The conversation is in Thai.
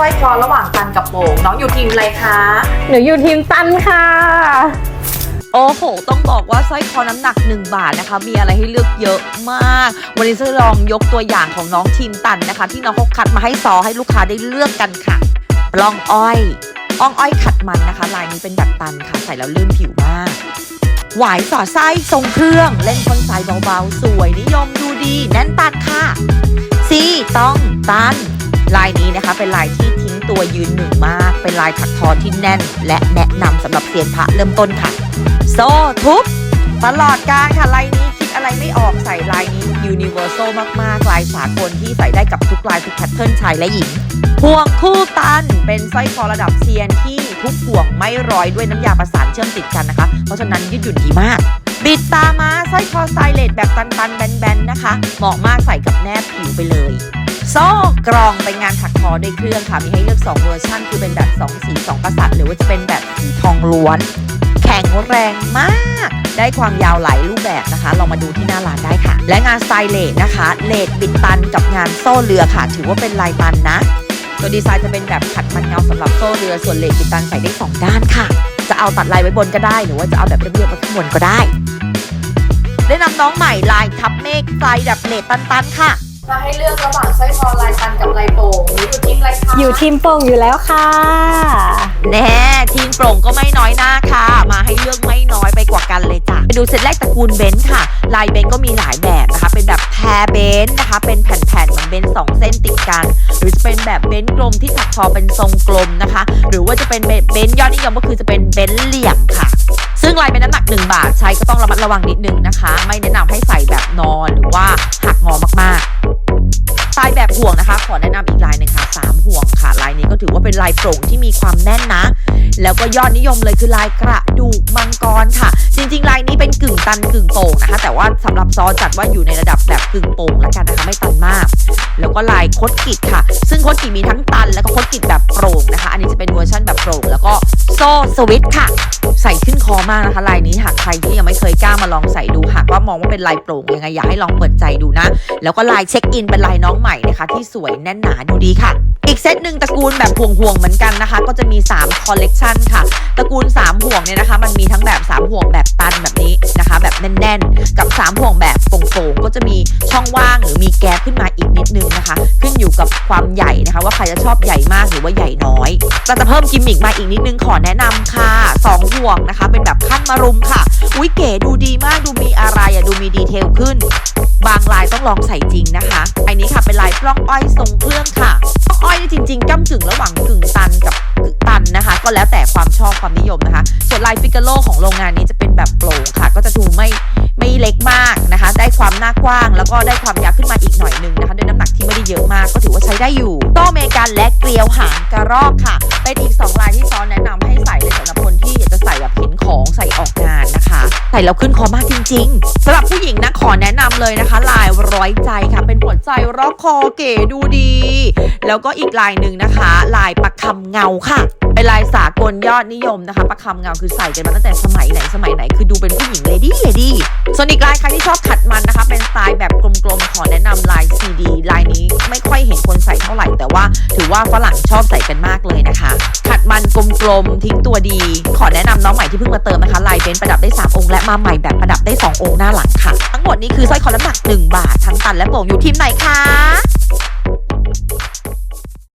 สร้อยคอระหว่างตันกับโป่งน้องอยู่ทีมอะไรคะหนูอยู่ทีมตันค่ะ โอ้โห ต้องบอกว่าสร้อยคอน้ำหนัก 1 บาทนะคะ มีอะไรให้เลือกเยอะมาก วันนี้จะลองยกตัวอย่างของน้องทีมตันนะคะ ที่น้องเขาคัดมาให้ซอให้ลูกค้าได้เลือกกันค่ะปล้องอ้อยอ่องอ้อยขัดมันนะคะ ลายนี้เป็นแบบตันค่ะ ใส่แล้วลื่นผิวมาก หวายสอดไส้ทรงเครื่อง เล่นคนสายเบาๆ สวยนิยมดูดีแน่นตัดค่ะซีต้องตัน ลายนี้นะคะเป็นลายที่ทิ้ง ตัวยืนหนึ่งมาก เป็นลายถักทอที่แน่น และแนะนำสำหรับเซียนพระเริ่มต้นค่ะ โซ่ทุบตลอดการค่ะลายนี้คิดอะไรไม่ออกใส่ลายนี้ universal มากๆ ลายสากลที่ใส่ได้กับทุกลายทุกแพทเทิร์นชายและหญิงห่วงคู่ตันเป็นสร้อยคอระดับเซียนที่ทุกห่วงไม่ร้อยด้วยน้ำยาประสานเชื่อมติดกันนะคะ เพราะฉะนั้นยืดหยุ่นดีมาก บิดตามาสร้อยคอสไตเลสแบบตันๆแบนๆนะคะ เหมาะมากใส่กับแนบผิวไปเลย โซ่กรองเป็นงานถักทอด้วยเครื่องค่ะ มีให้เลือก 2 เวอร์ชันคือเป็นแบบ 2 สี2กษัตริย์หรือว่าจะเป็นแบบสีทองล้วน แข็งแรงมาก ได้ความยาวหลายรูปแบบนะคะ ลองมาดูที่หน้าร้านได้ค่ะ และงานสไตล์เลดนะคะ เลดบิดตันกับงานโซ่เรือค่ะ ถือว่าเป็นลายตันนะ ตัวดีไซน์จะเป็นแบบขัดมันเงาสำหรับโซ่เรือ ส่วนเลดบิดตันใส่ได้ 2 ด้านค่ะ จะเอาตัดลายไว้บนก็ได้ หรือว่าจะเอาแบบเรียบๆไว้ข้างบนก็ได้ได้นำน้องใหม่ลายทับเมฆลายแบบเลดตันๆค่ะ มาให้เลือกระหว่างสร้อยคอลายตันกับลายโป่งหนูอยู่ทีมอะไรคะอยู่ทีมโป่งอยู่แล้วค่ะ แน่ทีมโปร่งก็ไม่น้อยหน้าค่ะ มาให้เลือกไม่น้อยไปกว่ากันเลยจ้ะไปดูเซตแรกตระกูลเบนซ์ค่ะ ลายเบนซ์ก็มีหลายแบบนะคะ เป็นแบบแพรเบนซ์นะคะ เป็นแผ่นๆเหมือนเบนซ์สองเส้นติดกัน หรือจะเป็นแบบเบนซ์กลมที่ถักทอเป็นทรงกลมนะคะ หรือว่าจะเป็นเบนซ์ยอดนิยมก็คือจะเป็นเบนซ์เหลี่ยมค่ะซึ่งลายเป็นน้ำหนัก 1 บาทใช้ก็ต้องระมัดระวังนิดนึงนะคะ ไม่แนะนำให้ใส่แบบนอนหรือว่าหักงอมาก ๆสไตล์แบบห่วงนะคะ ขอแนะนำอีกลายหนึ่งค่ะ3ห่วงค่ะ ลายนี้ก็ถือว่าเป็นลายโปร่งที่มีความแน่นนะ แล้วก็ยอดนิยมเลยคือลายกระดูกมังกรค่ะ จริงๆลายนี้เป็นกึ่งตันกึ่งโป่งนะคะ แต่ว่าสำหรับซอจัดว่าอยู่ในระดับแบบกึ่งโป่งแล้วกันนะคะไม่ตันมาก แล้วก็ลายคดกิดค่ะ ซึ่งคดกิดมีทั้งตันแล้วก็คดกิดแบบโปร่งนะคะ อันนี้จะเป็นเวอร์ชันแบบโปร่งแล้วก็โซ่สวิตค่ะ ใส่ขึ้นคอมากนะคะลายนี้หากใครที่ยังไม่เคยกล้ามาลองใส่ดูหากว่ามองว่าเป็นลายโปร่งยังไงอยากให้ลองเปิดใจดูนะ แล้วก็ลายเช็คอินเป็นลายน้องใหม่นะคะ ที่สวยแน่นหนาดูดีค่ะ อีกเซตหนึ่งตระกูลแบบห่วงห่วงๆเหมือนกันนะคะ ก็จะมี3คอลเลกชันค่ะ ตระกูล 3 ห่วงเนี่ยนะคะ มันมีทั้งแบบ 3 ห่วงแบบตันแบบนี้นะคะ แบบแน่นๆ กับ 3 ห่วงแบบโป่งๆ ก็จะมีช่องว่างหรือมีแก๊ปขึ้นมาอีกนิดนึงนะคะ ขึ้นอยู่กับความใหญ่นะคะ ว่าใครจะชอบใหญ่มากหรือว่าใหญ่น้อยเราจะเพิ่มกิมมิกมาอีกนิดนึงขอแนะนำค่ะ 2 ห่วงนะคะ เป็นแบบขั้นมารุมค่ะ อุ้ยเก๋ดูดีมากดูมีอะไรอะดูมีดีเทลขึ้น บางลายต้องลองใส่จริงนะคะอันนี้ค่ะเป็นลายปล้องอ้อยทรงเครื่องค่ะปล้องอ้อยนี่จริงๆก้ากึ่งระหว่างกึ่งตันกับ ก็แล้วแต่ความชอบความนิยมนะคะ ส่วนลายฟิกเกโลของโรงงานนี้จะเป็นแบบโปร่งค่ะ ก็จะดูไม่ไม่เล็กมากนะคะ ได้ความหน้ากว้าง แล้วก็ได้ความยาวขึ้นมาอีกหน่อยหนึงนะคะด้วยน้ำหนักที่ไม่ได้เยอะมาก ก็ถือว่าใช้ได้อยู่ต้อเมกันและเกลียวหางกระรอกค่ะเป็นอีกสองลายที่ซ้อนแนะนำให้ใส่เลยสำหรับคนที่อยากจะใส่แบบเห็นของใส่ออกงานนะคะใส่แล้วขึ้นคอมากจริงๆสำหรับผู้หญิงนะขอแนะนำเลยนะคะ ลายร้อยใจค่ะ เป็นหัวใจรอกคอเก๋ดูดี แล้วก็อีกลายหนึ่งนะคะ ลายประคำเงาค่ะ เป็นลายสากลยอดนิยมนะคะ ประคำเงาคือใส่กันมาตั้งแต่สมัยไหนสมัยไหน คือดูเป็นผู้หญิงเลดี้เลดี้ส่วนอีกลายใครที่ชอบขัดมันนะคะ เป็นสไตล์แบบกลมๆ ขอแนะนำลายซีดีลายนี้ไม่ค่อยเห็นคนใส่เท่าไหร่ แต่ว่าถือว่าฝรั่งชอบใส่กันมากเลยนะคะ ขัดมันกลมๆ ทิ้งตัวดี ขอแนะนำน้องใหม่ที่เพิ่งมาเติมนะคะ ลายเบนประดับได้ 3 องค์และมาใหม่แบบประดับได้ 2 องค์หน้าหลังค่ะ ทั้งหมดนี้คือสร้อยคอน้ำหนัก 1 บาททั้งตันและโป่งอยู่ทีมไหนคะ